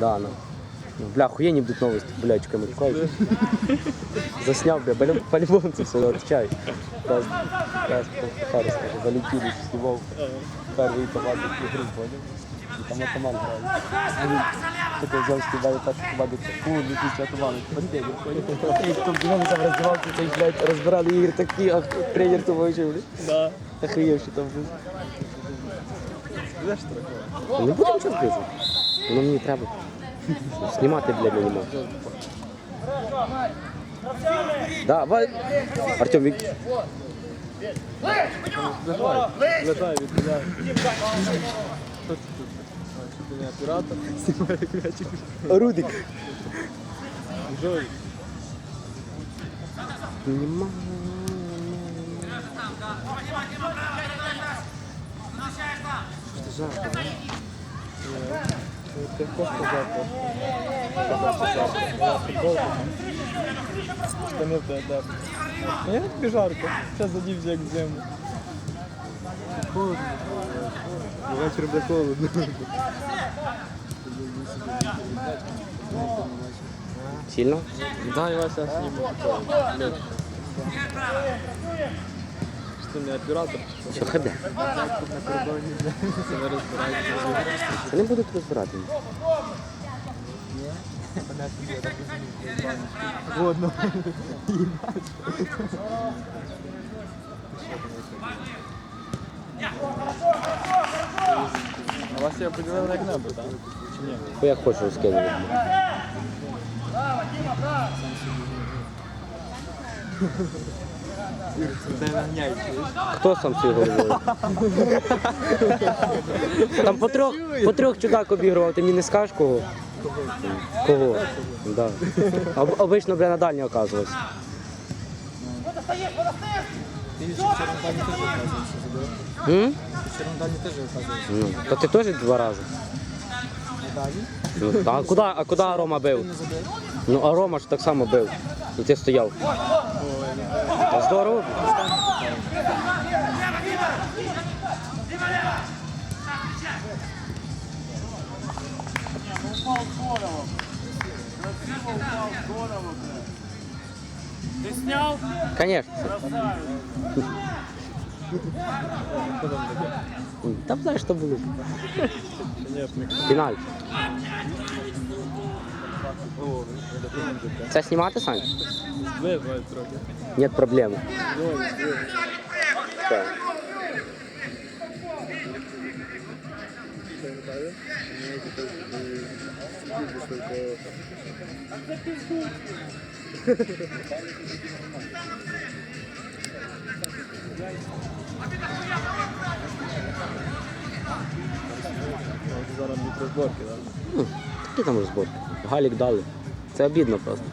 Да, ну. Ну, Бля, охуєнні будуть новості, блядь, Миколаївич. Засняв, бля, бля, по-любому це все отвечай. Раз, раз, Харис каже, Валентинович знімав перший команду ігри, поняв? І там атаман грає. А він такий взяв співає першу команду, фу, не після атамана, контейнер, поняв? І там бігали там роздівалки, цей, блядь, розбирали ігри такі, а тренер то вийшов, блядь. Да. Охуєв, що там був. Не будемо чого кризу. Воно мені треба. Блядь, не можу. Да, ва... Артем, м'ячик. Рудик. Жой. Нема. Що ти жарко, да? Я тобі жарко. Зараз задівся як зиму. Холодно. Ввечері буде холодно. Сильно? Да, я вас зараз зніму. Що ти не оператор? що? Ходе? На кордоні це не розбирається. Це не будуть розбирати. Годно. А вас я поділили як небо, так? Чи ні? Бо як хочу розкидувати. Де наганяй, Хто сам свій головою? Там по трьох, по трьох чудак обігрував, ти мені не скажеш кого? Кого? Да. Об, обично, бля, на дальній оказувався. М? Ну, то ти теж два рази. Ну, а куди, а Рома бив? Ну, а Рома ж так само бив. І ти стояв. Та Здорово. Ты снял? Конечно. Там знаєш, що було. Ні, Пенальті. Це знімати, Сань? Вибивай трохи. Нет проблем. Так. Зараз будуть розборки, так? Які там розборки? Галік дали. Це обідно просто.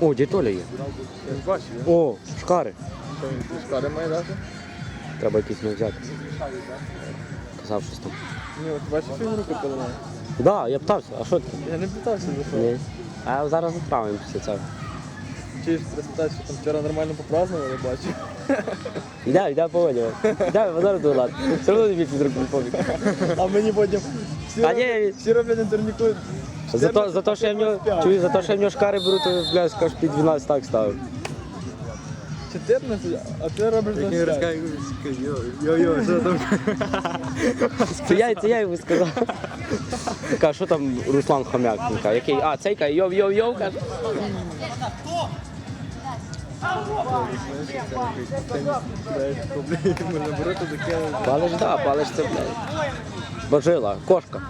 О, дядь Толя є. О, шкари. Що він шкари має дати? Треба якийсь не взяти. Казав щось там. Ні, от бачиш, що він руку поламав? Так, да, я питався, а що ти? Я не питався за що. Ні. А зараз заправимо після цього. Чи ж що там вчора нормально попразднували, бачу. Йде, йде поводів. Йде, до ладу. Все одно тобі під руку не помік. А мені потім всі, А ні, всі роблять на турніку. за то, за то, що я в нього, чую, за те, що я в нього шкари беру, то, бля, скаж під 12 так ставив. 14, а ти робиш за 5. Йо-йо, що там? Це я, це я йому сказав. Каже, що там Руслан Хомяк? Він каже, який? А, цей каже, йов-йов-йов, каже. Можна берете таке. Палиш, да, палиш це, блядь. Божила, кошка.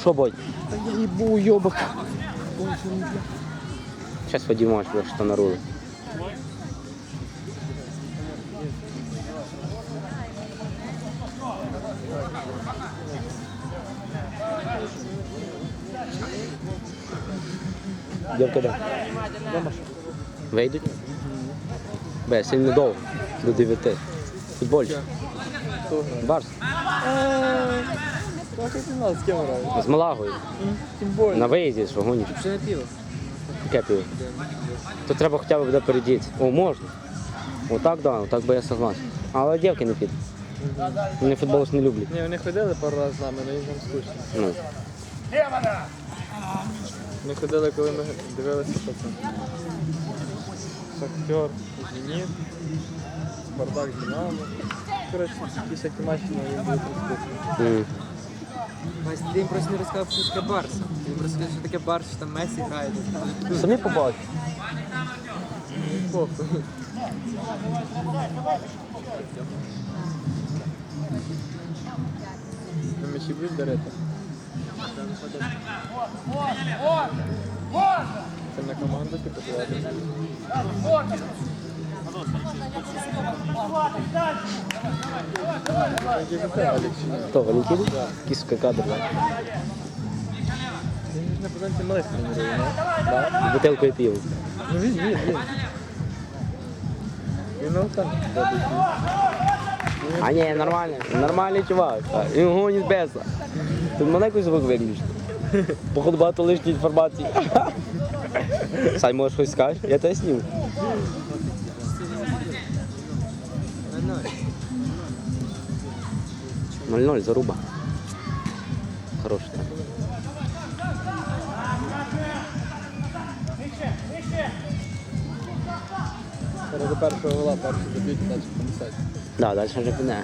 Що, Бодь? Та я їбу, йобак. Зараз Вадимович, бля, що нарули. Дівки де? Вийдуть? бля, сильно довго. До 9. Футбольчик. Барс. З? З Малагою. На виїзді, не пиво. Яке пиво? То треба хоча б буде передіти. О, можна. Отак, да, отак би я согласен. Але дівки не підуть. Вони футбол не люблять. Ні, вони ходили пару разів з нами, але їм там скучно. Ну, Ми ходили, коли ми дивилися, це. Шахтер, Зеніт, Спартак, Динамо. Коротше, якісь такі матчі на їм були м. Ти їм просто не розказав, що таке Барса. Ти їм розказав, що таке Барс, що там Месі грає. Самі побачать. Похуй. М'ячі будуть дарити? Це на команду типу платить. Які ж Хто, Валентин? Кіска кадр. Він ж на позиції малих тренує, не? Да? З бутилкою пива. Ну він, він, він. Він ну там. А ні, нормально, нормальний чувак. Він гонить беса. Тут маленький звук виключити. Походу багато лишньої інформації. Сань, можеш щось скажеш? Я тебе снів. 0-0, заруба. Хороший. так. До першого вела, перший заб'ють, далі помісять. Да, далі вже піде.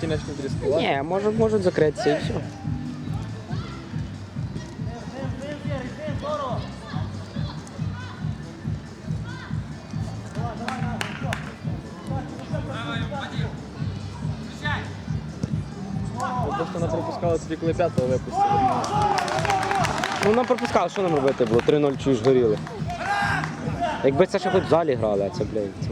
Ті начнуть ризикувати. Ні, можуть, можуть закритися і все. Просто вона пропускала тоді, коли п'ятого випустили. Ну нам пропускали, що нам робити було? 3-0 чуєш горіли. Якби це ще хоч в залі грали, а це, блядь, це.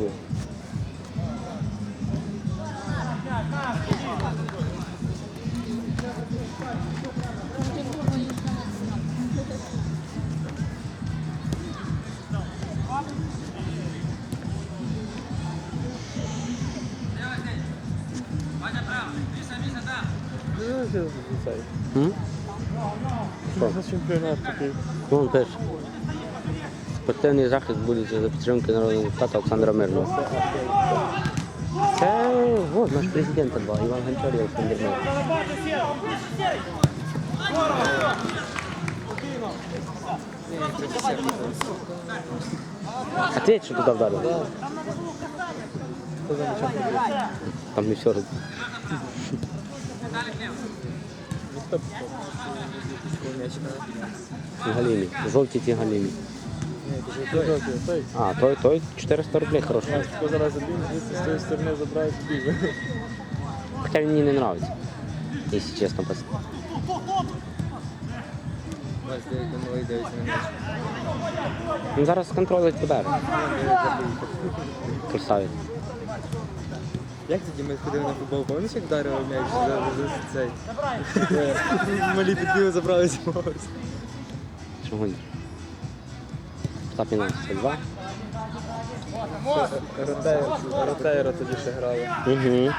Цей. М? Що? Це чемпіонат такий. Ну, он теж. Спортивний захист буде за підтримки народного депутата Олександра Мирного. Це от, наш президент два, Іван Гончар і Олександр Мирний. А ти що туди вдарив? За? Там не все Галімі. Жовті ті. А, той, той 400 рублей тако зараз звідси з тої сторони забирають біг. Хоча мені не нравиться. Якщо чесно, м'яч. Він зараз контролить удар. Красавець. Як тоді ми ходили на футбол, пам'ятаєш, як вдарили м'яч за, цей? Малі підбіли, забрали гониш? Остап Мінас, це два. Ротейра, Ротейра тоді ще грали. Угу.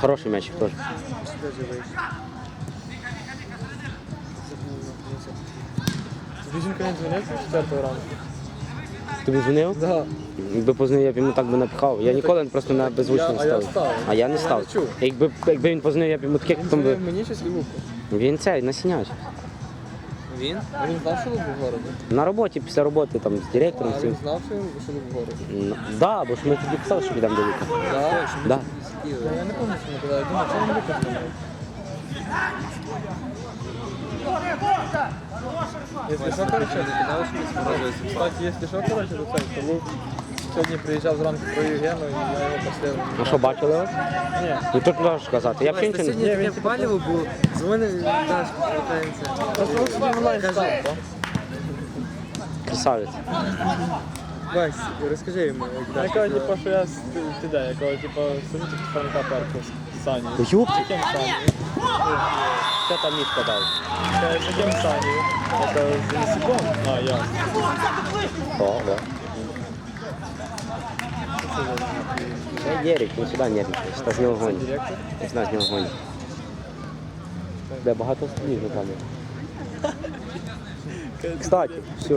Хороший м'ячик теж. Тобі жінка не дзвонив з четвертого ранку? Тобі дзвонив? Да. Якби позвонив, я б йому так би напіхав. Я ніколи просто на беззвучно а я ставив. став. А я не став. не чув. Якби, якби він позвонив, я б йому таких Він там би. дзвонив мені. Він цей, насіняч. Він? А він знав, що лук в городі? На роботі, після роботи там з директором А всім. він знав, що він що в городі? Ну, Да, бо ж ми тоді писали, що підемо до Лука. Да. Да. Я не пам'ятаю, що ми казали. Думаю, що він лука Кидали, що ми кстати, якщо що, коротше, то лук сьогодні приїжджав зранку про Євгену, і я його постив. А що, бачили вас? Ні. Ну тут можеш сказати. Я б не сьогодні таке типу паліво було. Дзвонив, Даш, питається. Просто собі онлайн Каже. став, красавець. Вась, розкажи йому, як Я кажу, типу, що я з піде, я кажу, типу, сижу тут Франка перку з Сані. Юп, З яким Сані? що там міг подав? Каже, з яким Сані? Я кажу, з Лисиком? А, я. О, да. Це Ерік, він сюди нервничає, що з нього гонять. Директор? Сюди з нього гонять. Де багато остальних Наталі. Кстати, все,